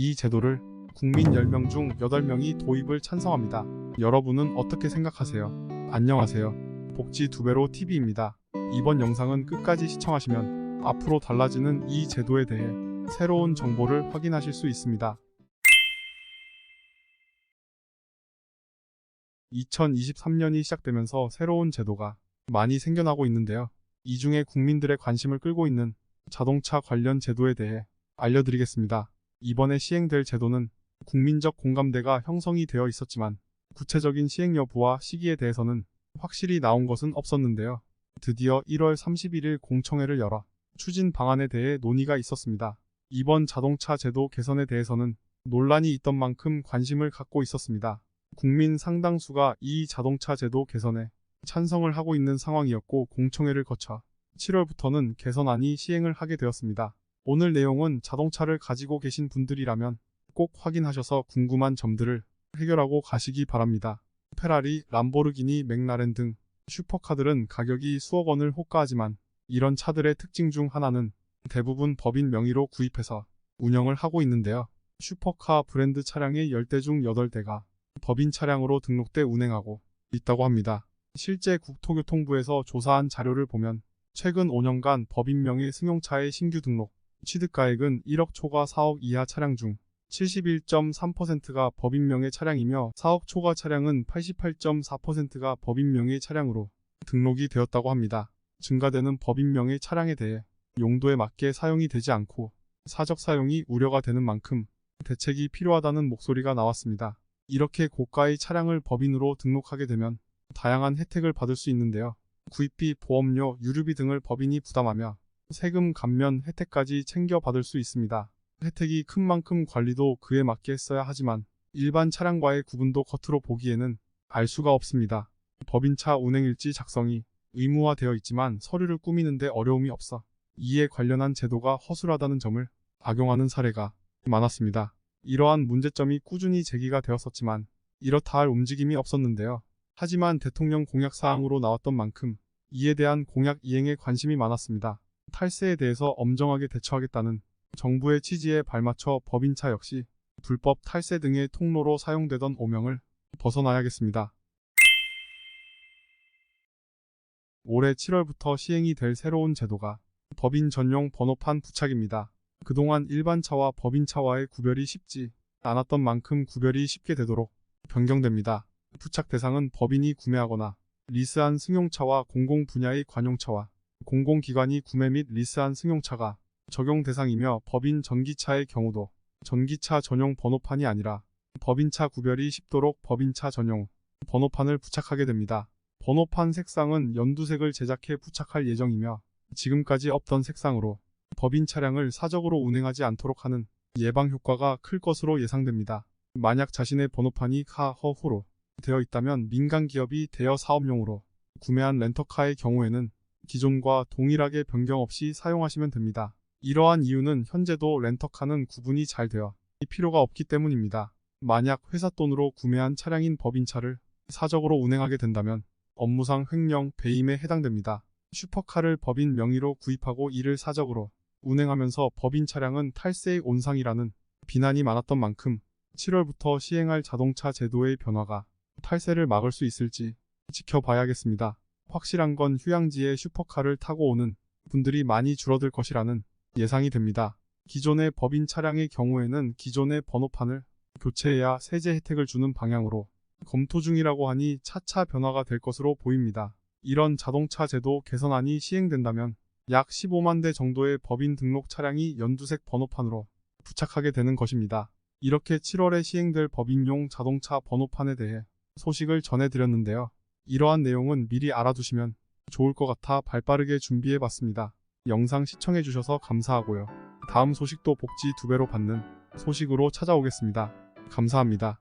이 제도를 국민 10명 중 8명이 도입을 찬성합니다. 여러분은 어떻게 생각하세요? 안녕하세요. 복지 두 배로 TV입니다. 이번 영상은 끝까지 시청하시면 앞으로 달라지는 이 제도에 대해 새로운 정보를 확인하실 수 있습니다. 2023년이 시작되면서 새로운 제도가 많이 생겨나고 있는데요. 이 중에 국민들의 관심을 끌고 있는 자동차 관련 제도에 대해 알려드리겠습니다. 이번에 시행될 제도는 국민적 공감대가 형성이 되어 있었지만 구체적인 시행 여부와 시기에 대해서는 확실히 나온 것은 없었는데요. 드디어 1월 31일 공청회를 열어 추진 방안에 대해 논의가 있었습니다. 이번 자동차 제도 개선에 대해서는 논란이 있던 만큼 관심을 갖고 있었습니다. 국민 상당수가 이 자동차 제도 개선에 찬성을 하고 있는 상황이었고 공청회를 거쳐 7월부터는 개선안이 시행을 하게 되었습니다. 오늘 내용은 자동차를 가지고 계신 분들이라면 꼭 확인하셔서 궁금한 점들을 해결하고 가시기 바랍니다. 페라리, 람보르기니, 맥라렌 등 슈퍼카들은 가격이 수억 원을 호가하지만 이런 차들의 특징 중 하나는 대부분 법인 명의로 구입해서 운영을 하고 있는데요. 슈퍼카 브랜드 차량의 10대 중 8대가 법인 차량으로 등록돼 운행하고 있다고 합니다. 실제 국토교통부에서 조사한 자료를 보면 최근 5년간 법인 명의 승용차의 신규 등록 취득가액은 1억 초과 4억 이하 차량 중 71.3%가 법인 명의 차량이며 4억 초과 차량은 88.4%가 법인 명의 차량으로 등록이 되었다고 합니다. 증가되는 법인 명의 차량에 대해 용도에 맞게 사용이 되지 않고 사적 사용이 우려가 되는 만큼 대책이 필요하다는 목소리가 나왔습니다. 이렇게 고가의 차량을 법인으로 등록하게 되면 다양한 혜택을 받을 수 있는데요. 구입비, 보험료, 유류비 등을 법인이 부담하며 세금 감면 혜택까지 챙겨 받을 수 있습니다. 혜택이 큰 만큼 관리도 그에 맞게 써야 하지만 일반 차량과의 구분도 겉으로 보기에는 알 수가 없습니다. 법인차 운행일지 작성이 의무화되어 있지만 서류를 꾸미는데 어려움이 없어 이에 관련한 제도가 허술하다는 점을 악용하는 사례가 많았습니다. 이러한 문제점이 꾸준히 제기가 되었었지만 이렇다 할 움직임이 없었는데요. 하지만 대통령 공약 사항으로 나왔던 만큼 이에 대한 공약 이행에 관심이 많았습니다. 탈세에 대해서 엄정하게 대처하겠다는 정부의 취지에 발맞춰 법인차 역시 불법 탈세 등의 통로로 사용되던 오명을 벗어나야겠습니다. 올해 7월부터 시행이 될 새로운 제도가 법인 전용 번호판 부착입니다. 그동안 일반차와 법인차와의 구별이 쉽지 않았던 만큼 구별이 쉽게 되도록 변경됩니다. 부착 대상은 법인이 구매하거나 리스한 승용차와 공공 분야의 관용차와 공공기관이 구매 및 리스한 승용차가 적용 대상이며 법인 전기차의 경우도 전기차 전용 번호판이 아니라 법인차 구별이 쉽도록 법인차 전용 번호판을 부착하게 됩니다. 번호판 색상은 연두색을 제작해 부착할 예정이며 지금까지 없던 색상으로 법인 차량을 사적으로 운행하지 않도록 하는 예방 효과가 클 것으로 예상됩니다. 만약 자신의 번호판이 카, 허, 호로 되어 있다면 민간 기업이 대여 사업용으로 구매한 렌터카의 경우에는 기존과 동일하게 변경 없이 사용하시면 됩니다. 이러한 이유는 현재도 렌터카는 구분이 잘 되어 필요가 없기 때문입니다. 만약 회사 돈으로 구매한 차량인 법인차를 사적으로 운행하게 된다면 업무상 횡령, 배임에 해당됩니다. 슈퍼카를 법인 명의로 구입하고 이를 사적으로 운행하면서 법인 차량은 탈세의 온상이라는 비난이 많았던 만큼 7월부터 시행할 자동차 제도의 변화가 탈세를 막을 수 있을지 지켜봐야겠습니다. 확실한 건 휴양지에 슈퍼카를 타고 오는 분들이 많이 줄어들 것이라는 예상이 됩니다. 기존의 법인 차량의 경우에는 기존의 번호판을 교체해야 세제 혜택을 주는 방향으로 검토 중이라고 하니 차차 변화가 될 것으로 보입니다. 이런 자동차 제도 개선안이 시행된다면 약 15만 대 정도의 법인 등록 차량이 연두색 번호판으로 부착하게 되는 것입니다. 이렇게 7월에 시행될 법인용 자동차 번호판에 대해 소식을 전해드렸는데요. 이러한 내용은 미리 알아두시면 좋을 것 같아 발빠르게 준비해봤습니다. 영상 시청해주셔서 감사하고요. 다음 소식도 복지 두 배로 받는 소식으로 찾아오겠습니다. 감사합니다.